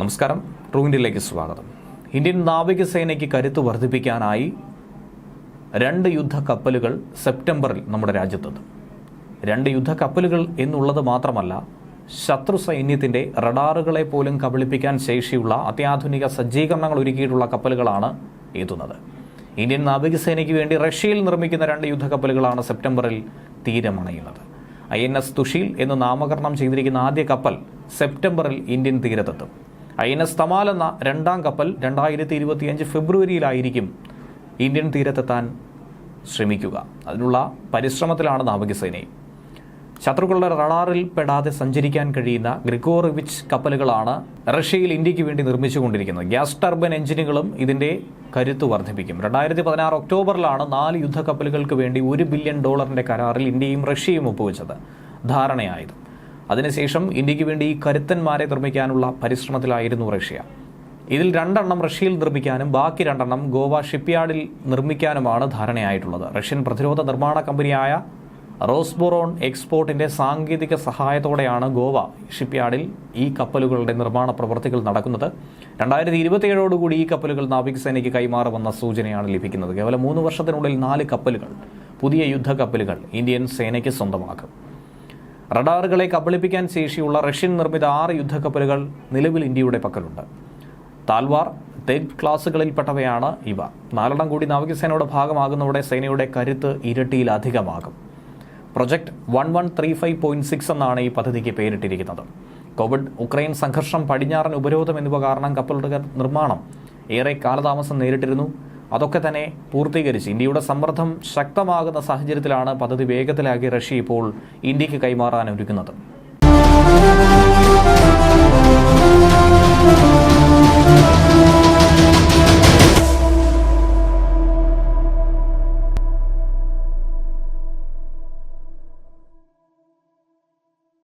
നമസ്കാരം. ട്രൂ ഇന്ത്യയിലേക്ക് സ്വാഗതം. ഇന്ത്യൻ നാവികസേനയ്ക്ക് കരുത്ത് വർദ്ധിപ്പിക്കാനായി രണ്ട് യുദ്ധ കപ്പലുകൾ സെപ്റ്റംബറിൽ നമ്മുടെ രാജ്യത്തെത്തും. രണ്ട് യുദ്ധ കപ്പലുകൾ എന്നുള്ളത് മാത്രമല്ല ശത്രു സൈന്യത്തിന്റെ റഡാറുകളെ പോലും കബളിപ്പിക്കാൻ ശേഷിയുള്ള അത്യാധുനിക സജ്ജീകരണങ്ങൾ ഒരുക്കിയിട്ടുള്ള കപ്പലുകളാണ് എത്തുന്നത്. ഇന്ത്യൻ നാവികസേനയ്ക്ക് വേണ്ടി റഷ്യയിൽ നിർമ്മിക്കുന്ന രണ്ട് യുദ്ധ കപ്പലുകളാണ് സെപ്റ്റംബറിൽ തീരമണയുന്നത് ഐ എൻ എസ് തുഷീൽ എന്ന് നാമകരണം ചെയ്തിരിക്കുന്ന ആദ്യ കപ്പൽ സെപ്റ്റംബറിൽ ഇന്ത്യൻ തീരത്തെത്തും. ഐ എൻ എസ് തമാൽ എന്ന രണ്ടാം കപ്പൽ രണ്ടായിരത്തി ഇരുപത്തിയഞ്ച് ഫെബ്രുവരിയിലായിരിക്കും ഇന്ത്യൻ തീരത്തെത്താൻ ശ്രമിക്കുക. അതിനുള്ള പരിശ്രമത്തിലാണ് നാവികസേനയും. ശത്രുക്കളുടെ റഡാറിൽ പെടാതെ സഞ്ചരിക്കാൻ കഴിയുന്ന ഗ്രിഗോറിവിച്ച് കപ്പലുകളാണ് റഷ്യയിൽ ഇന്ത്യയ്ക്ക് വേണ്ടി നിർമ്മിച്ചുകൊണ്ടിരിക്കുന്നത്. ഗ്യാസ് ടർബൻ എഞ്ചിനുകളും ഇതിന്റെ കരുത്ത് വർദ്ധിപ്പിക്കും. രണ്ടായിരത്തി പതിനാറ് ഒക്ടോബറിലാണ് നാല് യുദ്ധക്കപ്പലുകൾക്ക് വേണ്ടി ഒരു ബില്യൺ ഡോളറിന്റെ കരാറിൽ ഇന്ത്യയും റഷ്യയും ഒപ്പുവെച്ചത്. ധാരണയായത് അതിനുശേഷം ഇന്ത്യയ്ക്ക് വേണ്ടി ഈ കരുത്തന്മാരെ നിർമ്മിക്കാനുള്ള പരിശ്രമത്തിലായിരുന്നു റഷ്യ. ഇതിൽ രണ്ടെണ്ണം റഷ്യയിൽ നിർമ്മിക്കാനും ബാക്കി രണ്ടെണ്ണം ഗോവ ഷിപ്പ്യാർഡിൽ നിർമ്മിക്കാനുമാണ് ധാരണയായിട്ടുള്ളത്. റഷ്യൻ പ്രതിരോധ നിർമ്മാണ കമ്പനിയായ റോസ്ബോറോൺ എക്സ്പോർട്ടിന്റെ സാങ്കേതിക സഹായത്തോടെയാണ് ഗോവ ഷിപ്പ്യാർഡിൽ ഈ കപ്പലുകളുടെ നിർമ്മാണ പ്രവൃത്തികൾ നടക്കുന്നത്. രണ്ടായിരത്തി ഇരുപത്തിയേഴോടുകൂടി ഈ കപ്പലുകൾ നാവികസേനയ്ക്ക് കൈമാറുമെന്ന സൂചനയാണ് ലഭിക്കുന്നത്. കേവലം മൂന്ന് വർഷത്തിനുള്ളിൽ നാല് കപ്പലുകൾ പുതിയ യുദ്ധ കപ്പലുകൾ ഇന്ത്യൻ സേനയ്ക്ക് സ്വന്തമാക്കും. റഡാറുകളെ കബളിപ്പിക്കാൻ ശേഷിയുള്ള റഷ്യൻ നിർമ്മിത ആറ് യുദ്ധക്കപ്പലുകൾ നിലവിൽ ഇന്ത്യയുടെ പക്കലുണ്ട്. താൽവാർ തെഗ് ക്ലാസുകളിൽപ്പെട്ടവയാണ് ഇവ. നാലെണ്ണം കൂടി നാവികസേനയുടെ ഭാഗമാകുന്നതോടെ സേനയുടെ കരുത്ത് ഇരട്ടിയിലധികമാകും. Project one one three five point six എന്നാണ് ഈ പദ്ധതിക്ക് പേരിട്ടിരിക്കുന്നത്. കോവിഡ് ഉക്രൈൻ സംഘർഷം പടിഞ്ഞാറൻ ഉപരോധം എന്നിവ കാരണം കപ്പലുകൾ നിർമ്മാണം ഏറെ കാലതാമസം നേരിട്ടിരുന്നു. അതൊക്കെ തന്നെ പൂർത്തീകരിച്ച് ഇന്ത്യയുടെ സമ്മർദ്ദം ശക്തമാകുന്ന സാഹചര്യത്തിലാണ് പദ്ധതി വേഗത്തിലാക്കി റഷ്യ ഇപ്പോൾ ഇന്ത്യയ്ക്ക് കൈമാറാൻ ഒരുങ്ങുന്നത്